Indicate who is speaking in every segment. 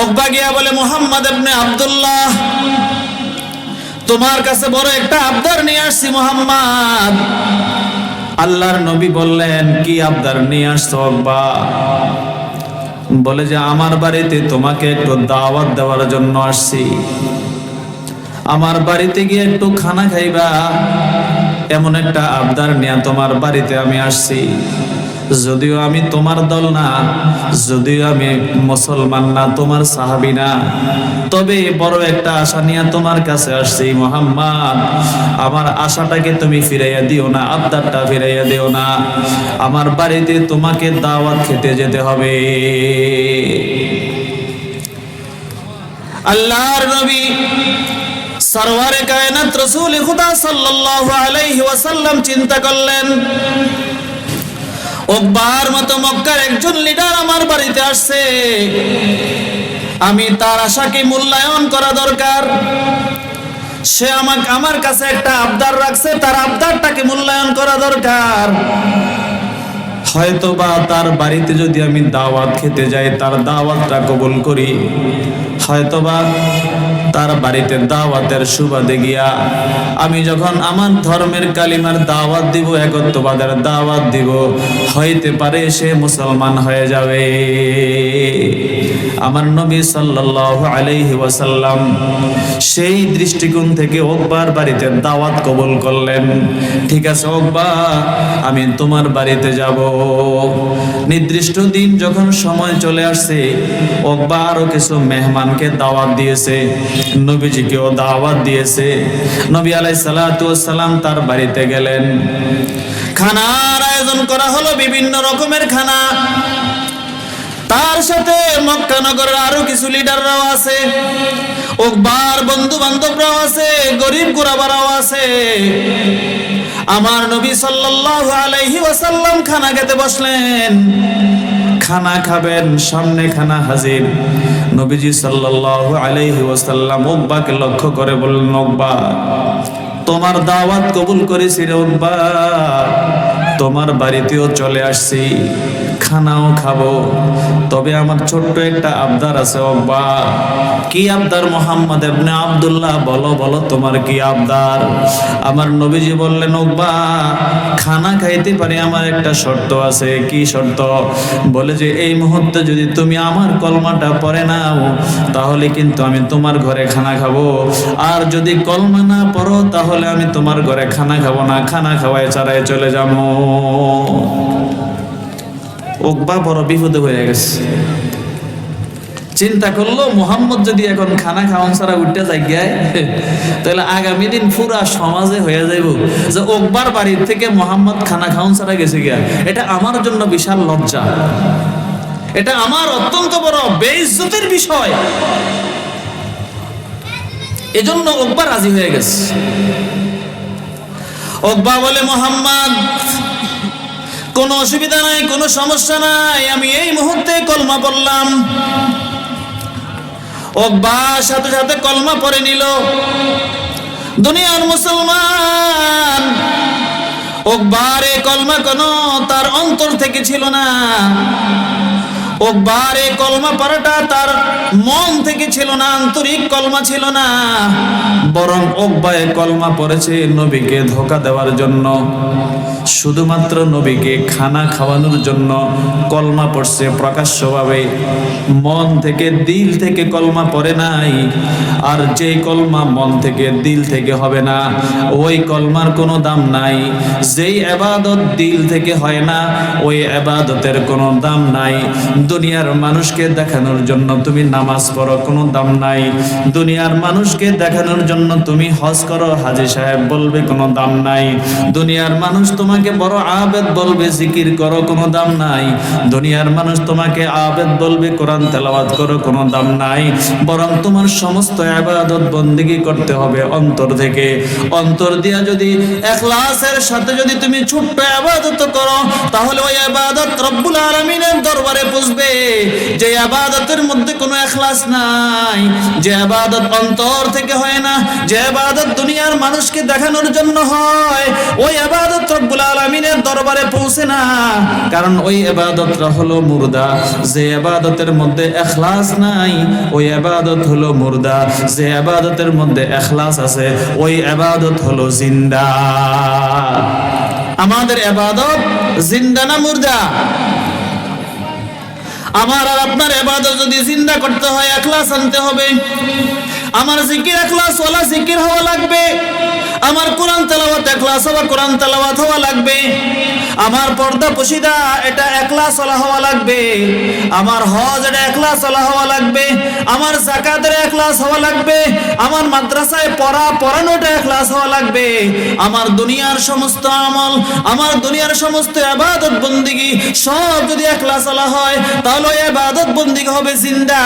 Speaker 1: ওকবা গিয়া বলে, মোহাম্মদ ইবনে আব্দুল্লাহ, তোমার কাছে বড় একটা আবদার নিয়ে আসছি, মোহাম্মদ। আল্লাহর নবী বললেন, কি আবদার নিয়ে আসছো ওকবা বলে যে, আমার বাড়িতে তোমাকে একটু দাওয়াত দেওয়ার জন্য আসছি। আমার বাড়িতে গিয়ে একটু খানা খাইবা, এমন একটা আবদার নিয়ে তোমার বাড়িতে আমি আসছি। যদিও আমি তোমার দল না, যদিও আমি মুসলমান না, তোমার সাহাবি না। তবে বড় একটা আশা নিয়ে তোমার কাছে আসছি, মোহাম্মদ। আমার আশাটাকে তুমি ফিরাইয়া দিও না, আবদারটা ফিরাইয়া দিও না। আমার বাড়িতে তোমাকে দাওয়াত খেতে যেতে হবে। আল্লাহর নবী সরওয়ারে কায়নাত রাসূল খুদা সাল্লাল্লাহু আলাইহি ওয়াসাল্লাম চিন্তা করলেন ওকবার মতো মক্কার একজন লিডার আমার বাড়িতে আসছে। আমি তার আশাকে মূল্যায়ন করা দরকার। সে আমাকে আমার কাছে একটা আবদার রাখছে, তার আবদারটাকে মূল্যায়ন করা দরকার। হয়তো বা তার বাড়িতে যদি আমি দাওয়াত খেতে যাই, তার দাওয়াতটা কবুল করি। হয়তোবা তার বাড়িতে দাওয়াতের সুবাদে গিয়া আমি যখন আমার ধর্মের কালিমার দাওয়াত দিব, একত্ববাদের দাওয়াত দিব, হইতে পারে সে মুসলমান হয়ে যাবে। আমার নবী সাল্লাল্লাহু আলাইহি ওয়াসাল্লাম সেই দৃষ্টিকোণ থেকে ওকবার বাড়িতে দাওয়াত কবুল করলেন। ঠিক আছে ওকবা আমি তোমার বাড়িতে যাব। নির্দিষ্ট দিন যখন সময় চলে আসছে ওকবা আরও কিছু মেহমানকে দাওয়াত দিয়েছে। নবীজিকেও দাওয়াত দিয়েছে। নবী আলাই সালাম তার বাড়িতে গেলেন। খানার আয়োজন করা হলো বিভিন্ন রকমের খানা। তার সাথে মক্কা নগরের আরও কিছু লিডাররাও আছে। ওকবার বন্ধু বান্ধবরাও আছে গরিব গুরাবারাও আছে। আমার নবী সাল্লাল্লাহু আলাইহি ওয়াসাল্লাম খানা খেতে বসলেন। খানা খাবেন, সামনে খানা হাজির। নবীজি সাল্লাল্লাহু আলাইহি ওয়াসাল্লাম উকবাকে লক্ষ্য করে বললেন, উকবা, তোমার দাওয়াত কবুল করেছি রে উকবা। তোমার বাড়িতেও চলে আসছি। খানাও খাব। তবে আমার ছোট্ট একটা আবদার আছে, অব্বা। কি আবদার মোহাম্মদ এবনে আবদুল্লাহ? বলো বলো, তোমার কি আবদার? আমার নবীজি বললেন, অব্বা, খানা খাইতে পারি আমার একটা শর্ত আছে। কি শর্ত? বলে যে, এই মুহূর্তে যদি তুমি আমার কলমাটা পরে নাও, তাহলে কিন্তু আমি তোমার ঘরে খানা খাব। আর যদি কলমা না পড়ো, তাহলে আমি তোমার ঘরে খানা খাব না। খানা খাওয়ায় চারায় চলে যাব। ওকবা বড় বিপদে হয়ে গেছে। চিন্তা করল, মোহাম্মদ যদি এখন খানা খাওয়ান ছাড়া উঠতে যাই তাহলে আগামী দিন পুরা সমাজে হয়ে যাইব যে ওকবার বাড়ির থেকে মোহাম্মদ খানা খাওয়ান ছাড়া গেছে গিয়া। এটা আমার জন্য বিশাল লজ্জা। এটা আমার অত্যন্ত বড় বেইজ্জতের বিষয়। এজন্য ওকবা রাজি হয়ে গেছে। ওকবা বলে, মোহাম্মদ কোনো অসুবিধা নাই, কোনো সমস্যা নাই, আমি এই মুহূর্তে কলমা পড়লাম। ও বা, সাথে সাথে কলমা পরে নিল। দুনিয়ার মুসলমান, ও বারে কলমা কোনো তার অন্তর থেকে ছিল না। ওকবার এই কলমা পড়াটা তার মন থেকে ছিল না, আন্তরিক কলমা ছিল না। বরং ওকবায় কলমা পড়েছে নবীকে ধোকা দেওয়ার জন্য। শুধুমাত্র নবীকে খানা খাওয়ানোর জন্য কলমা পড়ছে প্রকাশ্যভাবে। মন থেকে দিল থেকে কলমা পড়ে নাই, আর যে কলমা মন থেকে দিল থেকে হবে না, ওই কলমার কোনো দাম নাই। যেই আবাদত দিল থেকে হয় না, ওই আবাদতের কোনো দাম নাই। দুনিয়ার মানুষকে দেখানোর জন্য তুমি নামাজ পড়ো, কোনো দাম নাই। দুনিয়ার মানুষকে দেখানোর জন্য তুমি হজ করো, হাজি সাহেব বলবে কোনো দাম নাই। দুনিয়ার মানুষ তোমাকে বড় আবেদ বলবে, জিকির করো, কোনো দাম নাই। দুনিয়ার মানুষ তোমাকে আবেদ বলবে, কোরআন তেলাওয়াত করো, কোনো দাম নাই। বরং তোমার সমস্ত আবাদত বন্দিগি করতে হবে অন্তর থেকে। অন্তর দিয়া যদি এখলাসের সাথে যদি তুমি ছোট্ট আবাদত করো, তাহলে ওই আবাদত রব্বুল আলামিনের দরবারে পুষবে বুঝবে যে আবাদতের মধ্যে কোনো এখলাস নাই, যে আবাদত অন্তর থেকে হয় না, যে আবাদত দুনিয়ার মানুষকে দেখানোর জন্য হয়, ওই আবাদত রব্বুল আলামিনের দরবারে পৌঁছে না। কারণ ওই আবাদতটা হলো মুর্দা। যে আবাদতের মধ্যে এখলাস নাই, ওই আবাদত হলো মুর্দা। যে আবাদতের মধ্যে এখলাস আছে, ওই আবাদত হলো জিন্দা। আমাদের আবাদত জিন্দা না মুর্দা? আমার আর আপনার এবাদত যদি জিন্দা করতে হয় একলাস আনতে হবে। আমার জিকির একলাস ওলা জিকির হওয়া লাগবে। আমার কোরআন তালাওয়াত একলাস হওয়া, কোরআন তালাওয়াত হওয়া লাগবে। আমার পর্দা পুশিদা, এটা একলা চলা হওয়া লাগবে। আমার হজ, এটা একলা চলা হওয়া লাগবে। আমার জাকাতের একলাস হওয়া লাগবে। আমার মাদ্রাসায় পড়া, পড়ানোটা একলাস হওয়া লাগবে। আমার দুনিয়ার সমস্ত আমল, আমার দুনিয়ার সমস্ত আবাদত বন্দিগি সব যদি একলাস আলা হয়, তাহলে ওই আবাদত বন্দিগি হবে জিন্দা।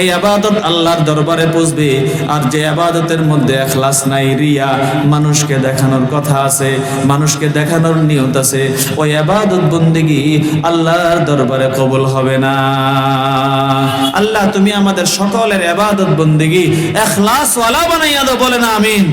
Speaker 1: এই আবাদত আল্লাহর দরবারে পৌঁছবে আর যে আবাদতের মধ্যে এখলাস নাই রিয়া, মানুষকে দেখানোর কথা আছে, মানুষকে দেখানোর নিয়ত আছে, ওই আবাদত বন্দিগি আল্লাহর দরবারে কবুল হবে না। আল্লাহ, তুমি আমাদের সকলের আবাদত বন্দিগি এখলাস ওয়ালা বানাইয়া দাও বলে না আমিন।